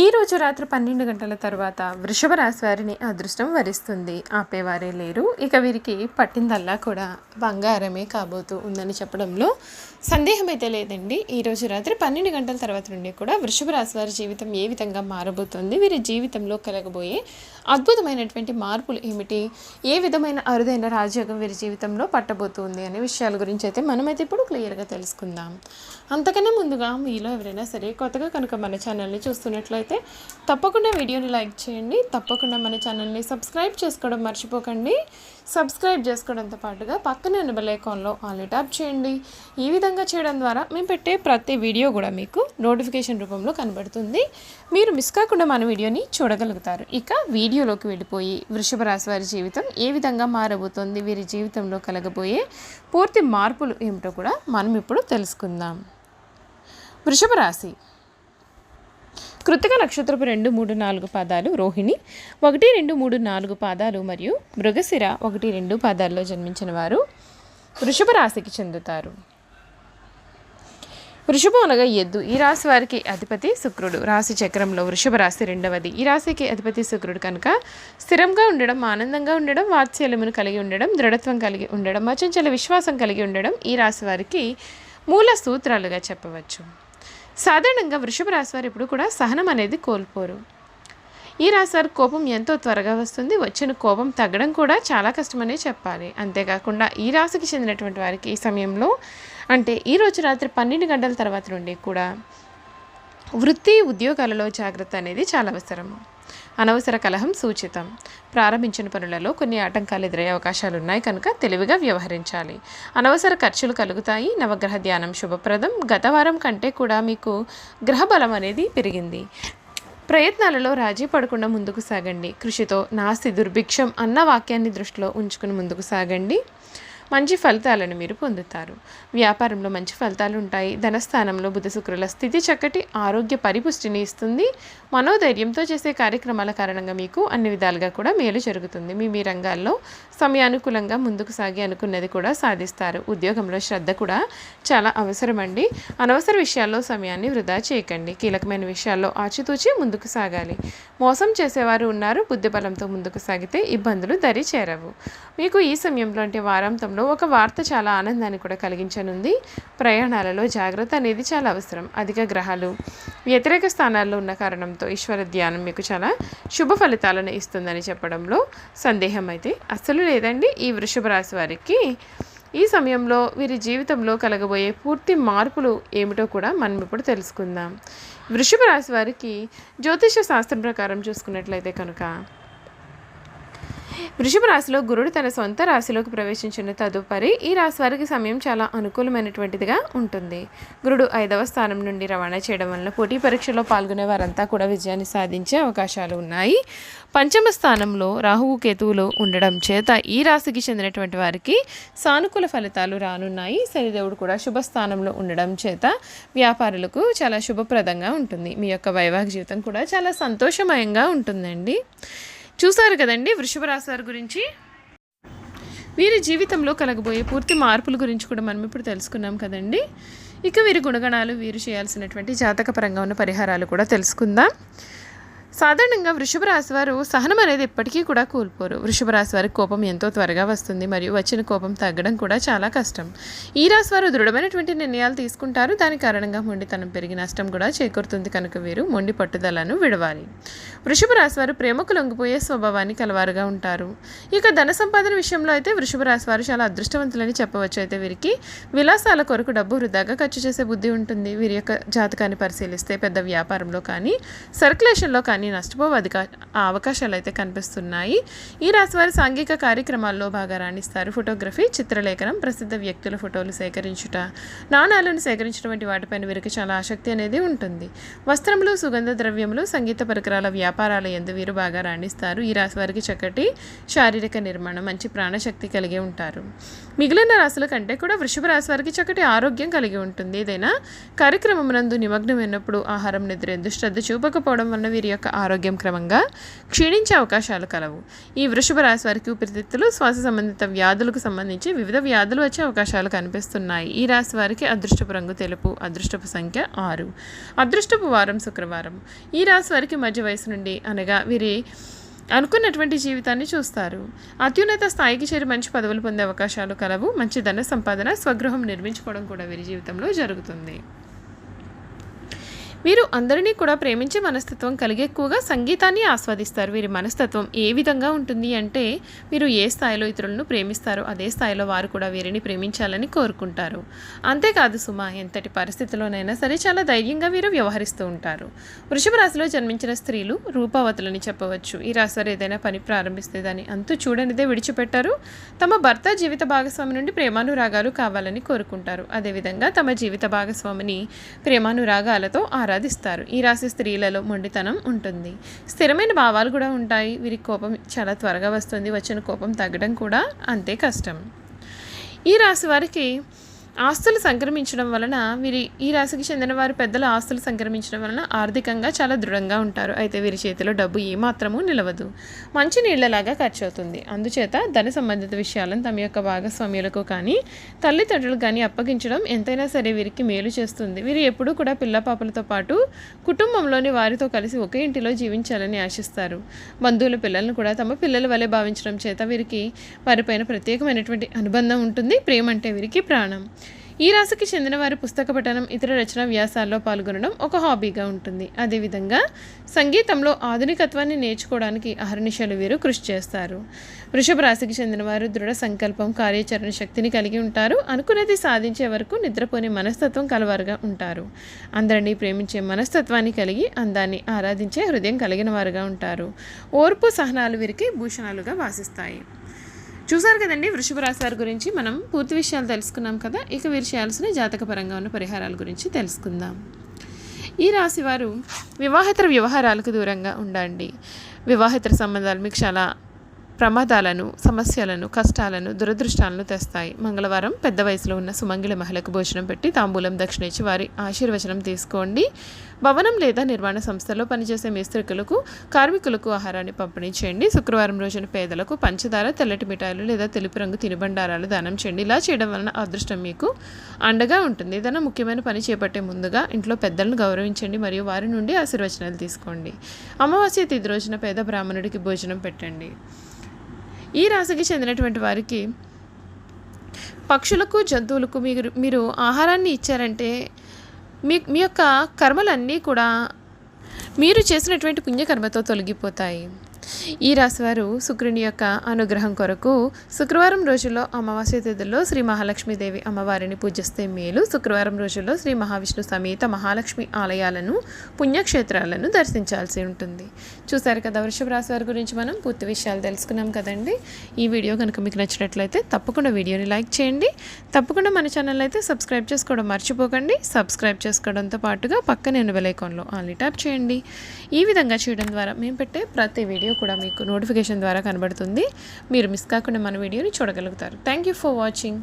ఈ రోజు రాత్రి పన్నెండు గంటల తర్వాత వృషభ రాశి వారిని అదృష్టం వరిస్తుంది. ఆపేవారే లేరు. ఇక వీరికి పట్టిందల్లా కూడా బంగారమే కాబోతూ ఉందని చెప్పడంలో సందేహం అయితే లేదండి. ఈ రోజు రాత్రి పన్నెండు గంటల తర్వాత నుండి కూడా వృషభ రాశి వారి జీవితం ఏ విధంగా మారబోతుంది? వీరి జీవితంలో కలగబోయే అద్భుతమైనటువంటి మార్పులు ఏమిటి? ఏ విధమైన అరుదైన రాజయోగం వీరి జీవితంలో పట్టబోతుంది అనే విషయాల గురించి అయితే మనమైతే ఇప్పుడు క్లియర్గా తెలుసుకుందాం. అంతకన్నా ముందుగా మీలో ఎవరైనా సరే కొత్తగా కనుక మన ఛానల్ని చూస్తున్నట్లయితే తప్పకుండా వీడియోని లైక్ చేయండి. తప్పకుండా మన ఛానల్ని సబ్స్క్రైబ్ చేసుకోవడం మర్చిపోకండి. సబ్స్క్రైబ్ చేసుకోవడంతో పాటుగా పక్కనే ఉన్న బెల్ ఐకాన్లో ఆల్ని ట్యాప్ చేయండి. ఈ విధంగా చేయడం ద్వారా మేము పెట్టే ప్రతి వీడియో కూడా మీకు నోటిఫికేషన్ రూపంలో కనబడుతుంది. మీరు మిస్ కాకుండా మన వీడియోని చూడగలుగుతారు. ఇక వీడియోలోకి వెళ్ళిపోయి వృషభ రాశి వారి జీవితం ఏ విధంగా మారబోతోంది వీరి జీవితంలో కలగబోయే పూర్తి మార్పులు ఏమిటో కూడా మనం ఇప్పుడు తెలుసుకుందాం. వృషభ రాశి కృతిక నక్షత్రపు రెండు మూడు నాలుగు పాదాలు రోహిణి ఒకటి రెండు మూడు నాలుగు పాదాలు మరియు మృగశిర ఒకటి రెండు పాదాల్లో జన్మించిన వారు వృషభ రాశికి చెందుతారు. వృషభం అనగా ఎద్దు. ఈ రాశి వారికి అధిపతి శుక్రుడు. రాశి చక్రంలో వృషభ రాశి రెండవది. ఈ రాశికి అధిపతి శుక్రుడు కనుక స్థిరంగా ఉండడం ఆనందంగా ఉండడం వాత్సల్యమును కలిగి ఉండడం దృఢత్వం కలిగి ఉండడం అచంచల విశ్వాసం కలిగి ఉండడం ఈ రాశి వారికి మూల సూత్రాలుగా చెప్పవచ్చు. సాధారణంగా వృషభ రాశి వారు ఎప్పుడు కూడా సహనం అనేది కోల్పోరు. ఈ రాశి వారి కోపం ఎంతో త్వరగా వస్తుంది వచ్చిన కోపం తగ్గడం కూడా చాలా కష్టమనే చెప్పాలి. అంతేకాకుండా ఈ రాశికి చెందినటువంటి వారికి ఈ సమయంలో అంటే ఈ రోజు రాత్రి పన్నెండు గంటల తర్వాత నుండి కూడా వృత్తి ఉద్యోగాలలో జాగ్రత్త అనేది చాలా అవసరము. అనవసర కలహం సూచితం. ప్రారంభించిన పనులలో కొన్ని ఆటంకాలు ఎదురయ్యే అవకాశాలు ఉన్నాయి కనుక తెలివిగా వ్యవహరించాలి. అనవసర ఖర్చులు కలుగుతాయి. నవగ్రహ ధ్యానం శుభప్రదం. గత వారం కంటే కూడా మీకు గ్రహ బలం అనేది పెరిగింది. ప్రయత్నాలలో రాజీ పడకుండా ముందుకు సాగండి. కృషితో నాస్తి దుర్భిక్షం అన్న వాక్యాన్ని దృష్టిలో ఉంచుకుని ముందుకు సాగండి. మంచి ఫలితాలను మీరు పొందుతారు. వ్యాపారంలో మంచి ఫలితాలు ఉంటాయి ధనస్థానంలో బుధ శుక్రుల స్థితి చక్కటి ఆరోగ్య పరిపుష్టిని ఇస్తుంది. మనోధైర్యంతో చేసే కార్యక్రమాల కారణంగా మీకు అన్ని విధాలుగా కూడా మేలు జరుగుతుంది. మీ మీ రంగాల్లో సమయానుకూలంగా ముందుకు సాగి అనుకున్నది కూడా సాధిస్తారు. ఉద్యోగంలో శ్రద్ధ కూడా చాలా అవసరమండి. అనవసర విషయాల్లో సమయాన్ని వృధా చేయకండి. కీలకమైన విషయాల్లో ఆచితూచి ముందుకు సాగాలి. మోసం చేసేవారు ఉన్నారు. బుద్ధిబలంతో ముందుకు సాగితే ఇబ్బందులు దరి చేరవు మీకు ఈ సమయంలో అంటే వారాంతంలో ఒక వార్త చాలా ఆనందాన్ని కూడా కలిగించనుంది. ప్రయాణాలలో జాగ్రత్త అనేది చాలా అవసరం. అధిక గ్రహాలు వ్యతిరేక స్థానాల్లో ఉన్న కారణంతో ఈశ్వర ధ్యానం మీకు చాలా శుభ ఫలితాలను ఇస్తుందని చెప్పడంలో సందేహం అయితే అస్సలు లేదండి. ఈ వృషభ రాశి వారికి ఈ సమయంలో వీరి జీవితంలో కలగబోయే పూర్తి మార్పులు ఏమిటో కూడా మనం ఇప్పుడు తెలుసుకుందాం. వృషభ రాశి వారికి జ్యోతిష శాస్త్రం ప్రకారం చూసుకున్నట్లయితే కనుక వృషభ రాశిలో గురుడు తన సొంత రాశిలోకి ప్రవేశించిన తదుపరి ఈ రాశి వారికి సమయం చాలా అనుకూలమైనటువంటిదిగా ఉంటుంది. గురుడు ఐదవ స్థానం నుండి రవాణా చేయడం వల్ల పోటీ పరీక్షలో పాల్గొనే వారంతా కూడా విజయాన్ని సాధించే అవకాశాలు ఉన్నాయి. పంచమ స్థానంలో రాహువు కేతువులు ఉండడం చేత ఈ రాశికి చెందినటువంటి వారికి సానుకూల ఫలితాలు రానున్నాయి. శనిదేవుడు కూడా శుభ స్థానంలో ఉండడం చేత వ్యాపారులకు చాలా శుభప్రదంగా ఉంటుంది. మీ యొక్క వైవాహిక జీవితం కూడా చాలా సంతోషమయంగా ఉంటుందండి. చూశారు కదండి వృషభ రాశి వారి గురించి? వీరి జీవితంలో కలగబోయే పూర్తి మార్పుల గురించి కూడా మనం ఇప్పుడు తెలుసుకున్నాం కదండి. ఇక వీరి గుణగణాలు వీరు చేయాల్సినటువంటి జాతకపరంగా ఉన్న పరిహారాలు కూడా తెలుసుకుందాం. సాధారణంగా వృషభ రాశి వారు సహనం అనేది ఎప్పటికీ కూడా కోల్పోరు. వృషభ రాశి వారికి కోపం ఎంతో త్వరగా వస్తుంది మరియు వచ్చిన కోపం తగ్గడం కూడా చాలా కష్టం. ఈ రాశి వారు దృఢమైనటువంటి నిర్ణయాలు తీసుకుంటారు. దాని కారణంగా మొండితనం పెరిగి నష్టం కూడా చేకూరుతుంది కనుక వీరు మొండి పట్టుదలను విడవాలి. వృషభ రాశి వారు ప్రేమకు లొంగిపోయే స్వభావాన్ని కలవారుగా ఉంటారు. ఇక ధన సంపాదన విషయంలో అయితే వృషభ రాశి వారు చాలా అదృష్టవంతులని చెప్పవచ్చు. అయితే వీరికి విలాసాల కొరకు డబ్బు వృధాగా ఖర్చు చేసే బుద్ధి ఉంటుంది. వీరి యొక్క జాతకాన్ని పరిశీలిస్తే పెద్ద వ్యాపారంలో కానీ సర్క్యులేషన్లో కానీ నష్టపోవే అధిక అవకాశాలు అయితే కనిపిస్తున్నాయి. ఈ రాశి వారి సాంఘిక కార్యక్రమాల్లో బాగా రాణిస్తారు. ఫోటోగ్రఫీ చిత్రలేఖనం ప్రసిద్ధ వ్యక్తుల ఫోటోలు సేకరించుట నాణాలను సేకరించడం వంటి వాటిపైన వీరికి చాలా ఆసక్తి అనేది ఉంటుంది. వస్త్రములు సుగంధ ద్రవ్యములు సంగీత పరికరాల వ్యాపారాల ఎందు వీరు బాగా రాణిస్తారు. ఈ రాశి వారికి చక్కటి శారీరక నిర్మాణం మంచి ప్రాణశక్తి కలిగి ఉంటారు. మిగిలిన రాశుల కంటే కూడా వృషభ రాశి వారికి చక్కటి ఆరోగ్యం కలిగి ఉంటుంది. ఏదైనా కార్యక్రమం నందు నిమగ్నమైనప్పుడు ఆహారం నిద్ర ఎందు శ్రద్ధ చూపకపోవడం వలన వీరి యొక్క ఆరోగ్యం క్రమంగా క్షీణించే అవకాశాలు కలవు. ఈ వృషభ రాశి వారికి ఊపిరితిత్తులు శ్వాస సంబంధిత వ్యాధులకు సంబంధించి వివిధ వ్యాధులు వచ్చే అవకాశాలు కనిపిస్తున్నాయి. ఈ రాశి వారికి అదృష్టపు రంగు తెలుపు అదృష్టపు సంఖ్య ఆరు. అదృష్టపు వారం శుక్రవారం. ఈ రాశి వారికి మధ్య వయసు నుండి అనగా వీరి అనుకున్నటువంటి జీవితాన్ని చూస్తారు. అత్యున్నత స్థాయికి చేరి మంచి పదవులు పొందే అవకాశాలు కలవు. మంచి ధన సంపాదన స్వగృహం నిర్మించుకోవడం కూడా వీరి జీవితంలో జరుగుతుంది. వీరు అందరినీ కూడా ప్రేమించే మనస్తత్వం కలిగి ఎక్కువగా సంగీతాన్ని ఆస్వాదిస్తారు. వీరి మనస్తత్వం ఏ విధంగా ఉంటుంది అంటే వీరు ఏ స్థాయిలో ఇతరులను ప్రేమిస్తారో అదే స్థాయిలో వారు కూడా వీరిని ప్రేమించాలని కోరుకుంటారు. అంతేకాదు సుమ ఎంతటి పరిస్థితిలోనైనా సరే చాలా ధైర్యంగా వీరు వ్యవహరిస్తూ ఉంటారు. వృషభ రాశిలో జన్మించిన స్త్రీలు రూపవతులని చెప్పవచ్చు. ఈ రాశివారు ఏదైనా పని ప్రారంభిస్తే దాన్ని అంతు చూడనిదే విడిచిపెట్టారు. తమ భర్త జీవిత భాగస్వామి నుండి ప్రేమానురాగాలు కావాలని కోరుకుంటారు. అదేవిధంగా తమ జీవిత భాగస్వామిని ప్రేమానురాగాలతో ఆరా ఆరాధిస్తారు. ఈ రాశి స్త్రీలలో మొండితనం ఉంటుంది. స్థిరమైన భావాలు కూడా ఉంటాయి. వీరికి కోపం చాలా త్వరగా వస్తుంది. వచ్చిన కోపం తగ్గడం కూడా అంతే కష్టం. ఈ రాశి వారికి ఆస్తులు సంక్రమించడం వలన వీరి ఈ రాశికి చెందిన వారి పెద్దలు ఆస్తులు సంక్రమించడం వలన ఆర్థికంగా చాలా దృఢంగా ఉంటారు. అయితే వీరి చేతిలో డబ్బు ఏమాత్రమూ నిలవదు. మంచి నీళ్ళలాగా ఖర్చు అవుతుంది అందుచేత ధన సంబంధిత విషయాలను తమ యొక్క భాగస్వామ్యులకు కానీ తల్లిదండ్రులకు కానీ అప్పగించడం ఎంతైనా సరే వీరికి మేలు చేస్తుంది. వీరు ఎప్పుడూ కూడా పిల్ల పాపలతో పాటు కుటుంబంలోని వారితో కలిసి ఒకే ఇంటిలో జీవించాలని ఆశిస్తారు. బంధువుల పిల్లలను కూడా తమ పిల్లల వలె భావించడం చేత వీరికి వారిపైన ప్రత్యేకమైనటువంటి అనుబంధం ఉంటుంది. ప్రేమ అంటే వీరికి ప్రాణం. ఈ రాశికి చెందిన వారి పుస్తక పఠనం ఇతర రచన వ్యాసాల్లో పాల్గొనడం ఒక హాబీగా ఉంటుంది. అదేవిధంగా సంగీతంలో ఆధునికత్వాన్ని నేర్చుకోవడానికి అహర్నిశలు వీరు కృషి చేస్తారు. వృషభ రాశికి చెందిన వారు దృఢ సంకల్పం కార్యాచరణ శక్తిని కలిగి ఉంటారు. అనుకున్నది సాధించే వరకు నిద్రపోని మనస్తత్వం కలవారుగా ఉంటారు. అందరినీ ప్రేమించే మనస్తత్వాన్ని కలిగి అందాన్ని ఆరాధించే హృదయం కలిగిన వారుగా ఉంటారు. ఓర్పు సహనాలు వీరికి భూషణాలుగా వాసిస్తాయి. చూసారు కదండి వృషభ రాశి వారి గురించి. మనం పూర్తి విషయాలు తెలుసుకున్నాం కదా. ఇక వీరు చేయాల్సిన జాతకపరంగా ఉన్న పరిహారాల గురించి తెలుసుకుందాం. ఈ రాశి వారు వివాహేతర వ్యవహారాలకు దూరంగా ఉండండి. వివాహేతర సంబంధాలు మీకు చాలా ప్రమాదాలను సమస్యలను కష్టాలను దురదృష్టాలను తెస్తాయి. మంగళవారం పెద్ద వయసులో ఉన్న సుమంగిల మహిళకు భోజనం పెట్టి తాంబూలం దక్షిణ ఇచ్చి వారి ఆశీర్వచనం తీసుకోండి. భవనం లేదా నిర్మాణ సంస్థలో పనిచేసే మేస్త్రికులకు కార్మికులకు ఆహారాన్ని పంపిణీ చేయండి. శుక్రవారం రోజున పేదలకు పంచదార తెల్లటి మిఠాయిలు లేదా తెలుపు రంగు తినుబండారాలు దానం చేయండి. ఇలా చేయడం వలన అదృష్టం మీకు అండగా ఉంటుంది. ఏదైనా ముఖ్యమైన పని చేపట్టే ముందుగా ఇంట్లో పెద్దలను గౌరవించండి మరియు వారి నుండి ఆశీర్వచనాలు తీసుకోండి. అమావాస్య తిది రోజున పేద బ్రాహ్మణుడికి భోజనం పెట్టండి. ఈ రాశికి చెందినటువంటి వారికి పక్షులకు జంతువులకు మీరు మీరు ఆహారాన్ని ఇచ్చారంటే మీ మీ యొక్క కర్మలన్నీ కూడా మీరు చేసినటువంటి పుణ్యకర్మతో తొలగిపోతాయి. ఈ రాశివారు శుక్రుని యొక్క అనుగ్రహం కొరకు శుక్రవారం రోజుల్లో అమావాస్య తిథుల్లో శ్రీ మహాలక్ష్మీదేవి అమ్మవారిని పూజిస్తే మేలు. శుక్రవారం రోజుల్లో శ్రీ మహావిష్ణు సమేత మహాలక్ష్మి ఆలయాలను పుణ్యక్షేత్రాలను దర్శించాల్సి ఉంటుంది. చూసారు కదా వృషభ రాశి వారి గురించి మనం? పూర్తి విషయాలు తెలుసుకున్నాం కదండి. ఈ వీడియో కనుక మీకు నచ్చినట్లయితే తప్పకుండా వీడియోని లైక్ చేయండి. తప్పకుండా మన ఛానల్ అయితే సబ్స్క్రైబ్ చేసుకోవడం మర్చిపోకండి. సబ్స్క్రైబ్ చేసుకోవడంతో పాటుగా పక్కనే బెల్ ఐకాన్లో ఆన్లీ ట్యాప్ చేయండి. ఈ విధంగా చేయడం ద్వారా మేము పెట్టే ప్రతి వీడియో కూడా మీకు నోటిఫికేషన్ ద్వారా కనబడుతుంది. మీరు మిస్ కాకుండా మన వీడియోని చూడగలుగుతారు. Thank you for watching